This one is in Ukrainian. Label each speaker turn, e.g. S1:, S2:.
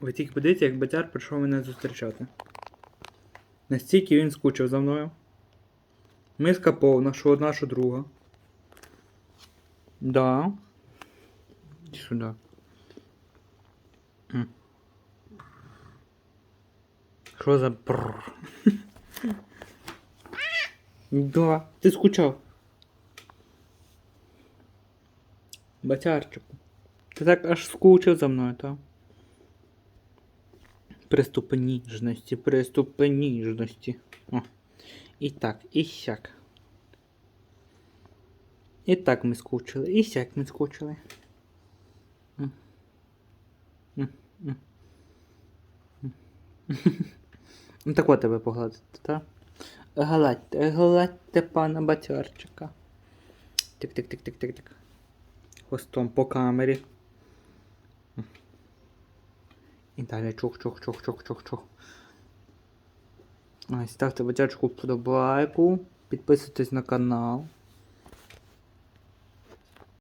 S1: Ви тільки подивіться, як батяр прийшов мене зустрічати. Настільки він скучив за мною. Миска повна, що одна, що друга. Да. Іди Сюди. Що за бррр? Да, ти скучав. Батярчику. Ти так аж скучив за мною, так? Приступи ніжності, приступи ніжності. О. І так, і сяк. І так ми скучили, і сяк ми скучили. Ну так от тебе погладити, так? Гладьте, гладьте пана батярчика. Тик-тик-тик-тик-тик-тик. Хвостом по камері. І далі чух-чух-чух-чух-чух-чух. Ставте батячку вподобайку, підписуйтесь на канал.